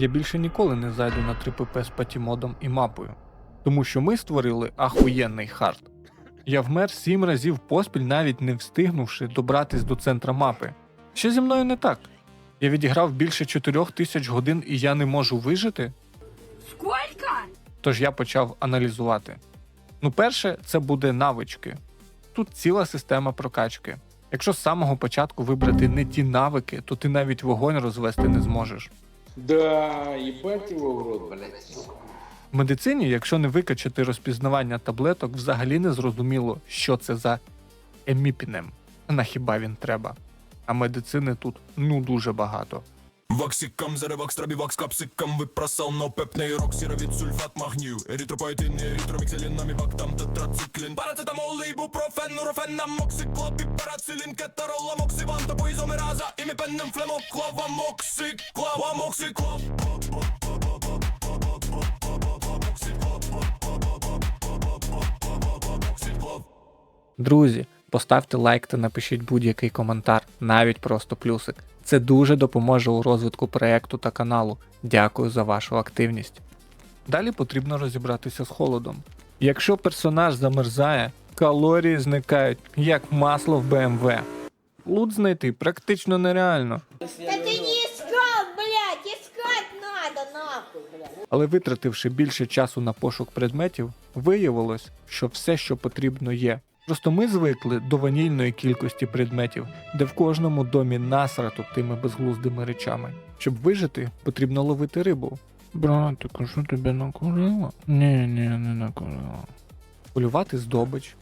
Я більше ніколи не зайду на 3pp з патімодом і мапою, тому що ми створили ахуєнний хард. Я вмер сім разів поспіль, навіть не встигнувши добратись до центра мапи. Що зі мною не так? Я відіграв більше 4 тисяч годин і я не можу вижити? Сколько? Тож я почав аналізувати. Ну, перше, це буде навички. Тут ціла система прокачки. Якщо з самого початку вибрати не ті навики, то ти навіть вогонь розвести не зможеш. Да, ебать его в рот, блядь. В медицині, якщо не викачати розпізнавання таблеток, взагалі не зрозуміло, що це за еміпінем. На хіба він треба. А медицини тут ну дуже багато. Воксиком, заревок, страбівок з капсиком Випросал, но пепний рок, сіровід, сульфат, магнів Еритропоетин, еритромікселін, амібак, там тетрациклін Парацетамол, ібупрофен, нурофен, амоксиклоп, піперацилін, кетарол, амоксиван, топоізомераза Іміпеннем, флемоклав, амоксиклав, амоксиклоп Друзі, поставте лайк та напишіть будь-який коментар, навіть просто плюсик. Це дуже допоможе у розвитку проекту та каналу. Дякую за вашу активність. Далі потрібно розібратися з холодом. Якщо персонаж замерзає, калорії зникають як масло в БМВ. Лут знайти практично нереально, Да ты не искал, блядь, искать надо, нахуй, блядь. але витративши більше часу на пошук предметів, виявилось, що все, що потрібно, є. Просто ми звикли до ванільної кількості предметів, де в кожному домі насрато тими безглуздими речами. Щоб вижити, потрібно ловити рибу. Братику, що тебе накурило? Ні, ні, не накурило. Полювати здобич.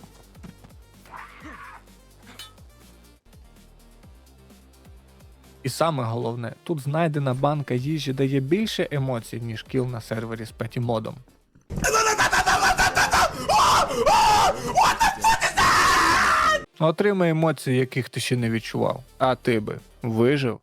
І саме головне, тут знайдена банка їжі дає більше емоцій, ніж кіл на сервері з петімодом. Отримай емоції, яких ти ще не відчував. А ти би вижив?